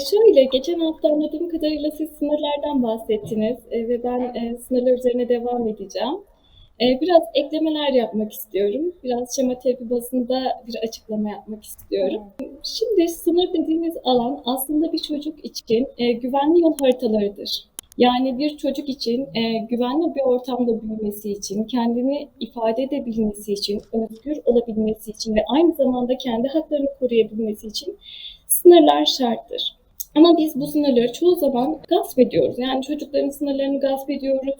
şöyle, geçen hafta anladığım kadarıyla siz sınırlardan bahsettiniz e, ve ben e, sınırlar üzerine devam edeceğim. E, biraz eklemeler yapmak istiyorum. Biraz şema terapi bazında bir açıklama yapmak istiyorum. Şimdi sınır dediğimiz alan aslında bir çocuk için e, güvenli yol haritalarıdır. Yani bir çocuk için e, güvenli bir ortamda büyümesi için, kendini ifade edebilmesi için, özgür olabilmesi için ve aynı zamanda kendi haklarını koruyabilmesi için sınırlar şarttır. Ama biz bu sınırları çoğu zaman gasp ediyoruz. Yani çocukların sınırlarını gasp ediyoruz.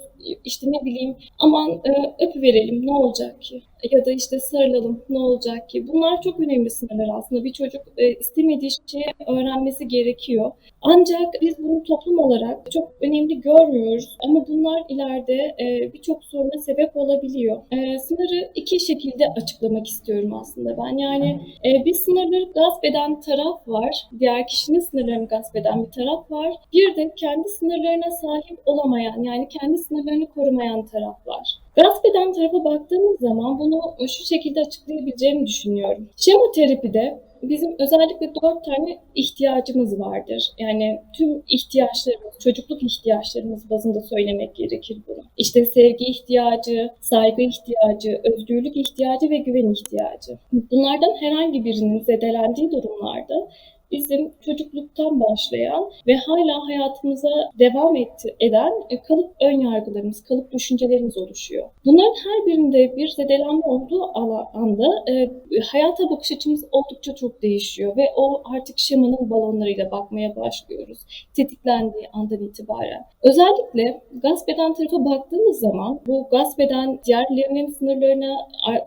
İşte ne bileyim aman e, öpüverelim ne olacak ki? Ya da işte sarılalım ne olacak ki? Bunlar çok önemli sınırlar aslında. Bir çocuk e, istemediği şeyi öğrenmesi gerekiyor. Ancak biz bunu toplum olarak çok önemli görmüyoruz. Ama bunlar ileride e, birçok soruna sebep olabiliyor. E, sınırı iki şekilde açıklamak istiyorum aslında ben. Yani e, bir sınırları gasp eden taraf var. Diğer kişinin sınırlarını gasp eden bir taraf var. Bir de kendi sınırlarına sahip olamayan yani kendi sınırlarını korumayan taraf var. Gasp eden tarafa baktığımız zaman bunu şu şekilde açıklayabileceğimi düşünüyorum. Şemoterapide bizim özellikle dört tane ihtiyacımız vardır. Yani tüm ihtiyaçlarımız, çocukluk ihtiyaçlarımız bazında söylemek gerekir bunu. İşte sevgi ihtiyacı, saygı ihtiyacı, özgürlük ihtiyacı ve güven ihtiyacı. Bunlardan herhangi birinin zedelendiği durumlarda bizim çocukluktan başlayan ve hala hayatımıza devam etti, eden e, kalıp ön yargılarımız, kalıp düşüncelerimiz oluşuyor. Bunların her birinde bir zedelenme olduğu anda e, hayata bakış açımız oldukça çok değişiyor ve o artık şemanın balonlarıyla bakmaya başlıyoruz. Tetiklendiği andan itibaren. Özellikle gasp eden tarafa baktığımız zaman bu gasp eden diğerlerinin sınırlarına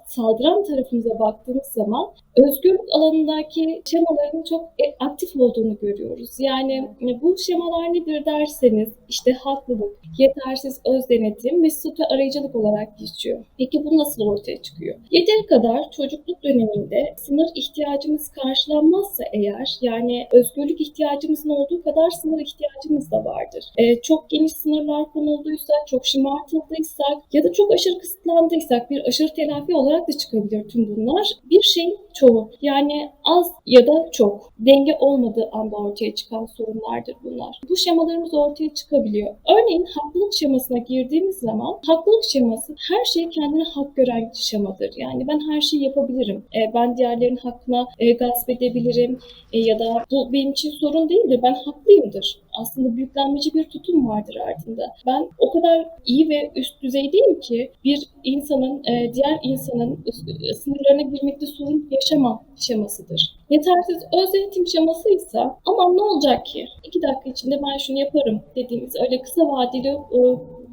saldıran tarafımıza baktığımız zaman özgürlük alanındaki şemaların çok e, aktif olduğunu görüyoruz. Yani e, bu şemalar nedir derseniz işte haklılık, yetersiz öz denetim ve statü arayıcılık olarak geçiyor. Peki bu nasıl ortaya çıkıyor? Yeteri kadar çocukluk döneminde sınır ihtiyacımız karşılanmazsa eğer yani özgürlük ihtiyacımızın olduğu kadar sınır ihtiyacımız da vardır. Ee, çok geniş sınırlar konulduysa, çok şımartıldıysak ya da çok aşırı kısıtlandıysak bir aşırı telafi olarak da çıkabilir tüm bunlar. Bir şey çoğu yani az ya da çok denge olmadığı anda ortaya çıkan sorunlardır bunlar. Bu şemalarımız ortaya çıkabiliyor. Örneğin haklılık şemasına girdiğimiz zaman haklılık şeması her şeyi kendine hak gören şemadır. Yani ben her şeyi yapabilirim. E, ben diğerlerinin hakkına e, gasp edebilirim e, ya da bu benim için sorun değildir. Ben haklıyımdır. Aslında büyüklenmeci bir tutum vardır ardında. Ben o kadar iyi ve üst düzeydeyim ki bir insanın e, diğer insanın sınırlarına girmekte sorun yaşamam şemasıdır. Yetersiz öz denetim şeması ise aman ne olacak ki? İki dakika içinde ben şunu yaparım dediğimiz öyle kısa vadeli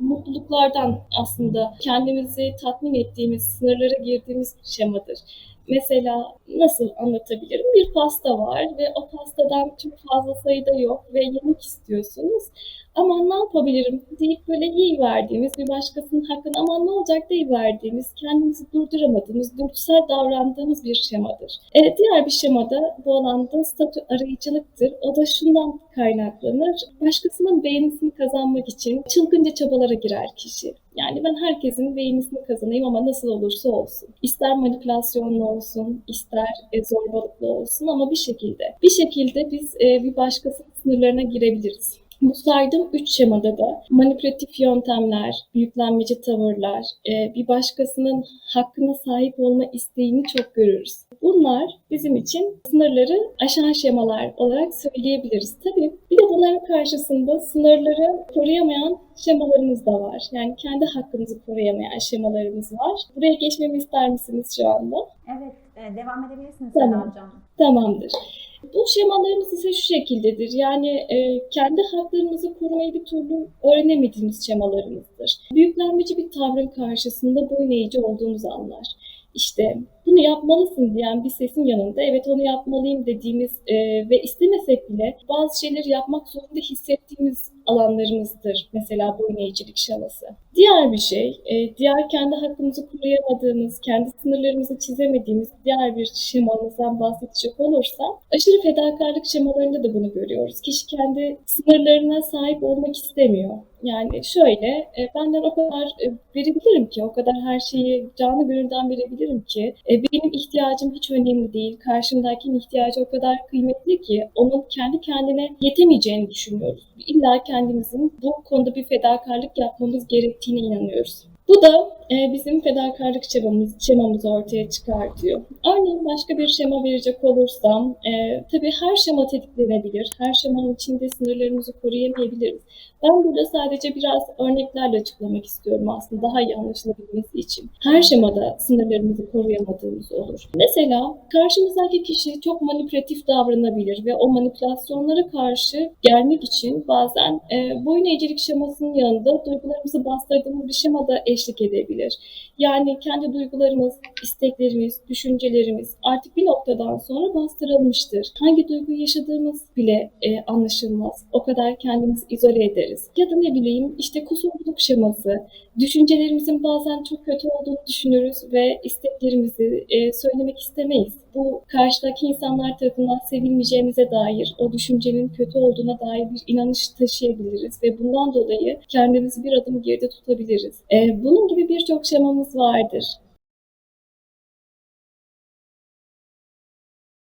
mutluluklardan aslında kendimizi tatmin ettiğimiz, sınırlara girdiğimiz şemadır. Mesela nasıl anlatabilirim? Bir pasta var ve o pastadan çok fazla sayıda yok ve yemek istiyorsunuz. Ama ne yapabilirim deyip böyle iyi verdiğimiz bir başkasının hakkını ama ne olacak değil verdiğimiz, kendimizi durduramadığımız, dürtüsel davrandığımız bir şemadır. E, diğer bir şemada bu alanda statü arayıcılıktır. O da şundan kaynaklanır. Başkasının beğenisini kazanmak için çılgınca çabalara girer kişi. Yani ben herkesin beğenisini kazanayım ama nasıl olursa olsun. İster manipülasyonlu olsun, ister e, zorbalıklı olsun ama bir şekilde. Bir şekilde biz e, bir başkasının sınırlarına girebiliriz. Bu saydığım üç şemada da manipülatif yöntemler, büyüklenmeci tavırlar, e, bir başkasının hakkına sahip olma isteğini çok görürüz. Bunlar bizim için sınırları aşan şemalar olarak söyleyebiliriz. Tabii bir de bunların karşısında sınırları koruyamayan şemalarımız da var. Yani kendi hakkımızı koruyamayan şemalarımız var. Buraya geçmemi ister misiniz şu anda? Evet, e, devam edebilirsiniz Tamam. Hocam. Tamamdır. Bu şemalarımız ise şu şekildedir. Yani e, kendi haklarımızı korumayı bir türlü öğrenemediğimiz şemalarımızdır. Büyüklenmeci bir tavrın karşısında boyun eğici olduğumuz anlar. İşte bunu yapmalısın diyen bir sesin yanında evet onu yapmalıyım dediğimiz e, ve istemesek bile bazı şeyleri yapmak zorunda hissettiğimiz alanlarımızdır. Mesela boyun eğicilik şeması. Diğer bir şey, e, diğer kendi hakkımızı koruyamadığımız, kendi sınırlarımızı çizemediğimiz diğer bir şemamızdan bahsedecek olursam aşırı fedakarlık şemalarında da bunu görüyoruz. Kişi kendi sınırlarına sahip olmak istemiyor. Yani şöyle, e, benden o kadar e, verebilirim ki, o kadar her şeyi canı gönülden verebilirim ki, e, benim ihtiyacım hiç önemli değil. Karşımdakinin ihtiyacı o kadar kıymetli ki onun kendi kendine yetemeyeceğini düşünüyoruz. İlla kendimizin bu konuda bir fedakarlık yapmamız gerektiğine inanıyoruz. Bu da bizim fedakarlık şemamız, şemamızı ortaya çıkartıyor. Örneğin başka bir şema verecek olursam, e, tabii her şema tetiklenebilir. Her şemanın içinde sınırlarımızı koruyamayabiliriz. Ben burada sadece biraz örneklerle açıklamak istiyorum aslında daha iyi anlaşılabilmesi için. Her şemada sınırlarımızı koruyamadığımız olur. Mesela karşımızdaki kişi çok manipülatif davranabilir ve o manipülasyonlara karşı gelmek için bazen e, boyun eğicilik şemasının yanında duygularımızı bastırdığımız bir şema da eşlik edebilir. Yani kendi duygularımız, isteklerimiz, düşüncelerimiz artık bir noktadan sonra bastırılmıştır. Hangi duyguyu yaşadığımız bile e, anlaşılmaz. O kadar kendimizi izole ederiz. Ya da ne bileyim işte kusurluluk şeması. Düşüncelerimizin bazen çok kötü olduğunu düşünürüz ve isteklerimizi e, söylemek istemeyiz. Bu karşıdaki insanlar tarafından sevilmeyeceğimize dair, o düşüncenin kötü olduğuna dair bir inanış taşıyabiliriz ve bundan dolayı kendimizi bir adım geride tutabiliriz. E, bunun gibi birçok şemamız vardır.